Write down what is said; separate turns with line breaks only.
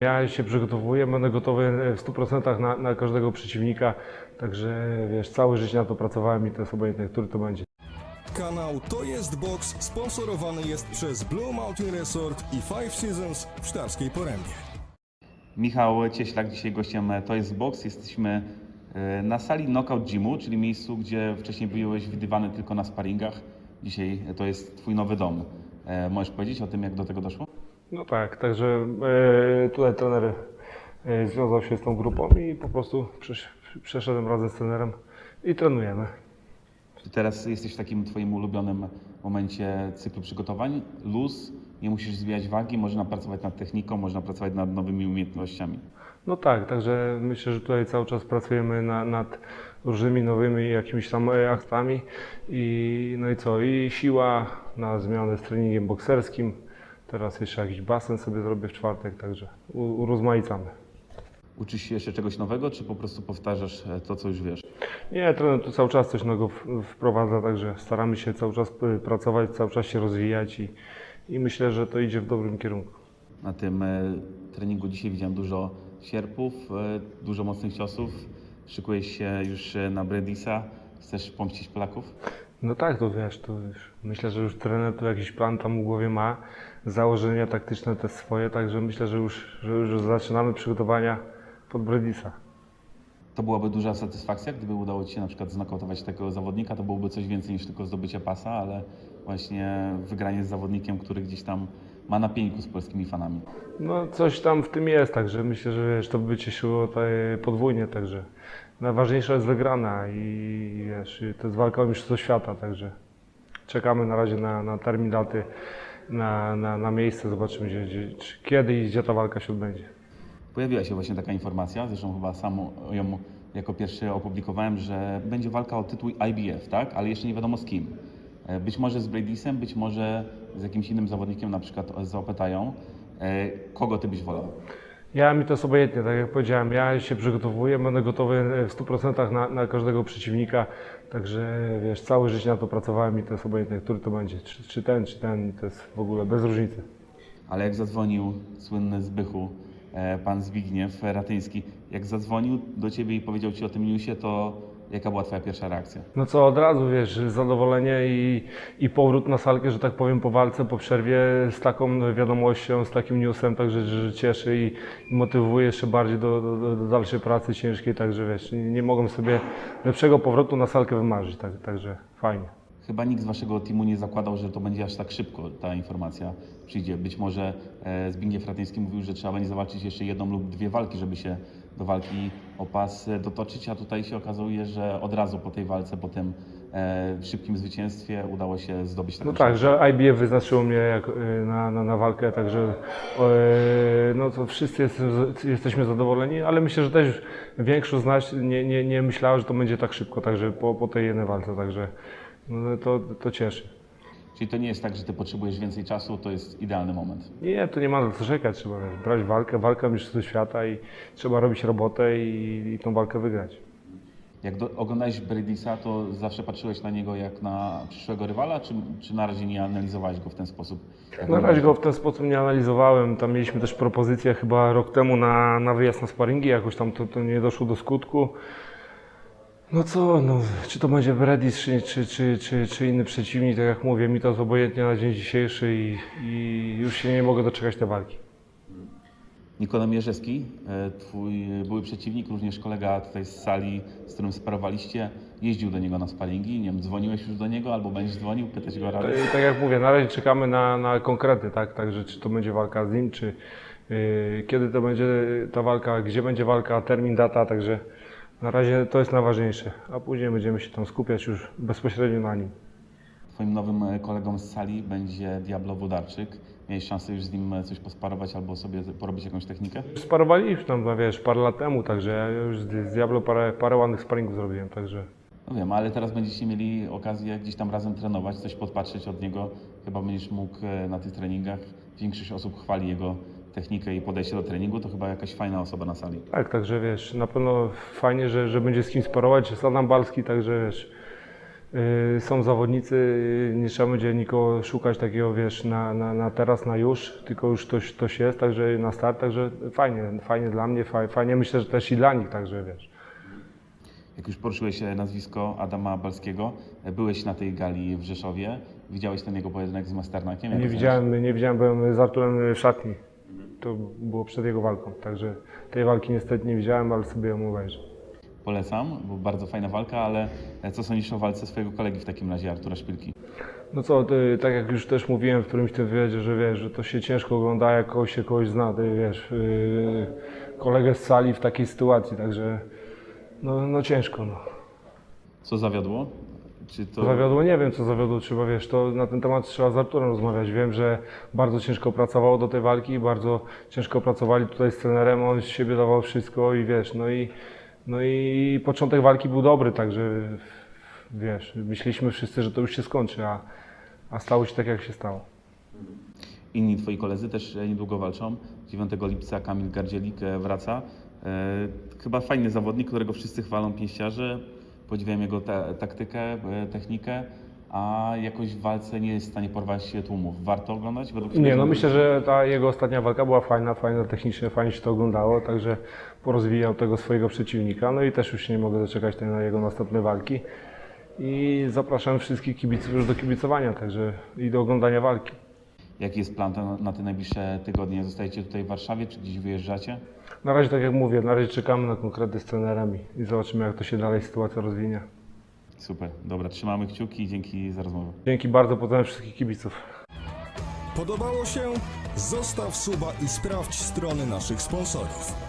Ja się przygotowuję, będę gotowy w 100% na, na każdego przeciwnika, także wiesz, całe życie na to pracowałem i to jest obojętne, który to będzie.
Kanał To Jest Box sponsorowany jest przez Blue Mountain Resort i Five Seasons w Sztarskiej Porębie.
Michał Cieślak, dzisiaj gościem To jest Box. Jesteśmy e, na sali Knockout Gymu, czyli miejscu, gdzie wcześniej byłeś widywany tylko na sparingach. Dzisiaj to jest Twój nowy dom. E, Możesz powiedzieć o tym, jak do tego doszło?
No tak, także e, tutaj trener e, związał się z tą grupą i po prostu przesz, przeszedłem razem z trenerem i trenujemy.
Czy teraz jesteś w takim Twoim ulubionym momencie cyklu przygotowań? Luz, nie musisz zbijać wagi, można pracować nad techniką, można pracować nad nowymi umiejętnościami.
No tak, także myślę, że tutaj cały czas pracujemy na, nad różnymi nowymi jakimiś tam e, aktami i no i co, i siła na zmianę z treningiem bokserskim. Teraz jeszcze jakiś basen sobie zrobię w czwartek, także urozmaicamy.
Uczysz się jeszcze czegoś nowego, czy po prostu powtarzasz e, to, co już wiesz?
Nie, trener tu cały czas coś nowego wprowadza, także staramy się cały czas y, pracować, cały czas się rozwijać i, i myślę, że to idzie w dobrym kierunku.
Na tym e, treningu dzisiaj widziałem dużo sierpów, e, dużo mocnych ciosów. Szykujesz się już e, na Bredisa. Chcesz pomścić Polaków?
No tak, to wiesz, to już, myślę, że już trener tu jakiś plan tam w głowie ma, założenia taktyczne te swoje, także myślę, że już, że już zaczynamy przygotowania pod Bredisa.
To byłaby duża satysfakcja, gdyby udało Ci się na przykład znokautować takiego zawodnika. To byłoby coś więcej niż tylko zdobycie pasa, ale właśnie wygranie z zawodnikiem, który gdzieś tam ma na pieńku z polskimi fanami.
No coś tam w tym jest, także myślę, że wiesz, to by cię siło podwójnie, także najważniejsza jest wygrana i wiesz, to jest walka o mistrzostwo świata, także czekamy na razie na, na termin daty, na, na, na miejsce, zobaczymy gdzie, gdzie, czy, kiedy i gdzie ta walka się odbędzie.
Pojawiła się właśnie taka informacja, zresztą chyba sam ją jako pierwszy opublikowałem, że będzie walka o tytuł IBF, tak? Ale jeszcze nie wiadomo z kim. E, Być może z Bradisem, być może z jakimś innym zawodnikiem, na przykład z Opetają. E, Kogo Ty byś wolał?
Ja mi to jest obojętnie, tak jak powiedziałem, ja się przygotowuję, będę gotowy w 100% na, na każdego przeciwnika, także wiesz, całe życie na to pracowałem i to jest obojętne, który to będzie, czy, czy ten, czy ten, to jest w ogóle bez różnicy.
Ale jak zadzwonił słynny Zbychu, e, pan Zbigniew Ratyński, jak zadzwonił do Ciebie i powiedział Ci o tym newsie, to jaka była Twoja pierwsza reakcja?
No co, od razu wiesz, zadowolenie i, i powrót na salkę, że tak powiem, po walce, po przerwie z taką wiadomością, z takim newsem, także że, cieszy i, i motywuje jeszcze bardziej do, do, do dalszej pracy ciężkiej, także wiesz, nie, nie mogłem sobie lepszego powrotu na salkę wymarzyć, tak, także fajnie.
Chyba nikt z Waszego teamu nie zakładał, że to będzie aż tak szybko ta informacja przyjdzie. Być może e, Zbigniew Ratyński mówił, że trzeba będzie zawalczyć jeszcze jedną lub dwie walki, żeby się do walki o pas e, dotoczyć, a tutaj się okazuje, że od razu po tej walce, po tym e, szybkim zwycięstwie udało się zdobyć taką
No tak, że IBF wyznaczyło mnie jak, y, na, na, na walkę, także y, no to wszyscy jest, jesteśmy zadowoleni, ale myślę, że też większość z nas nie, nie, nie myślała, że to będzie tak szybko, także po, po tej jednej walce, także no, to, to cieszy.
Czyli to nie jest tak, że Ty potrzebujesz więcej czasu, to jest idealny moment.
Nie, to nie ma na co czekać, trzeba wiesz, brać walkę, walka mistrzostwo świata i trzeba robić robotę i, i tą walkę wygrać.
Jak do, oglądałeś Bradisa, to zawsze patrzyłeś na niego jak na przyszłego rywala, czy, czy na razie nie analizowałeś go w ten sposób?
Na razie go w ten sposób nie analizowałem. Tam mieliśmy też propozycję chyba rok temu na, na wyjazd na sparingi, jakoś tam to, to nie doszło do skutku. No co, no, czy to będzie Bredis, czy, czy, czy, czy, czy inny przeciwnik, tak jak mówię, mi to jest obojętnie na dzień dzisiejszy i, i już się nie mogę doczekać tej walki.
Nikola Mierzewski, e, twój były przeciwnik, również kolega tutaj z sali, z którym sparowaliście, jeździł do niego na sparingi, nie wiem, dzwoniłeś już do niego albo będziesz dzwonił, pytać go o radę?
Tak, tak jak mówię, na razie czekamy na, na konkrety, tak, także czy to będzie walka z nim, czy yy, kiedy to będzie ta walka, gdzie będzie walka, termin, data, także na razie to jest najważniejsze, a później będziemy się tam skupiać już bezpośrednio na nim.
Twoim nowym e, kolegą z sali będzie Diablo Wodarczyk. Miałeś szansę już z nim e, coś posparować albo sobie porobić jakąś technikę?
Sparowaliśmy tam, no wiesz, parę lat temu, także ja już z Diablo parę, parę ładnych sparingów zrobiłem, także
No wiem, ale teraz będziecie mieli okazję gdzieś tam razem trenować, coś podpatrzeć od niego. Chyba będziesz mógł e, na tych treningach. Większość osób chwali jego technikę i podejście do treningu, to chyba jakaś fajna osoba na sali.
tak, także wiesz, na pewno fajnie, że, że będzie z kim sparować, jest Adam Balski, także wiesz, Yy, Są zawodnicy, yy, nie trzeba będzie nikogo szukać takiego, wiesz, na, na, na teraz, na już, tylko już ktoś, ktoś jest, także na start, także fajnie, fajnie dla mnie, faj- fajnie myślę, że też i dla nich, także wiesz.
Jak już poruszyłeś e, nazwisko Adama Balskiego, e, byłeś na tej gali w Rzeszowie, widziałeś ten jego pojedynek z Masternakiem?
Nie widziałem, nie widziałem, byłem z Arturem w szatni, to było przed jego walką, także tej walki niestety nie widziałem, ale sobie ją obejrzę.
Polecam, bo bardzo fajna walka, ale co sądzisz o walce swojego kolegi w takim razie, Artura Szpilki?
No co, ty, tak jak już też mówiłem w którymś tym wywiadzie, że wiesz, że to się ciężko ogląda, jak kogoś się kogoś zna, ty wiesz, yy, kolegę z sali w takiej sytuacji, także no, no ciężko, no.
Co zawiodło? Czy to...
Zawiodło, nie wiem co zawiodło, trzeba, wiesz, to na ten temat trzeba z Arturem rozmawiać. Wiem, że bardzo ciężko pracowało do tej walki, bardzo ciężko pracowali tutaj z trenerem, on z siebie dawał wszystko i wiesz, no i, no i początek walki był dobry, także wiesz, myśleliśmy wszyscy, że to już się skończy, a, a stało się tak jak się stało.
Inni twoi koledzy też e, niedługo walczą. 9 lipca Kamil Gardzielik e, wraca. E, chyba fajny zawodnik, którego wszyscy chwalą pięściarze. Podziwiam jego te, taktykę, e, technikę, a jakoś w walce nie jest w stanie porwać tłumów. Warto oglądać? Według
Nie, no myślę, że ta jego ostatnia walka była fajna, fajna technicznie, fajnie się to oglądało, także porozwijał tego swojego przeciwnika, no i też już się nie mogę doczekać tej na jego następnej walki. I zapraszam wszystkich kibiców już do kibicowania, także i do oglądania walki.
Jaki jest plan na, te najbliższe tygodnie? Zostajecie tutaj w Warszawie, czy gdzieś wyjeżdżacie?
Na razie, tak jak mówię, na razie czekamy na konkrety z trenerami i zobaczymy, jak to się dalej sytuacja rozwinie.
Super, dobra, trzymamy kciuki i dzięki za rozmowę.
Dzięki bardzo, pozdrawiam wszystkich kibiców.
Podobało się? Zostaw suba i sprawdź strony naszych sponsorów.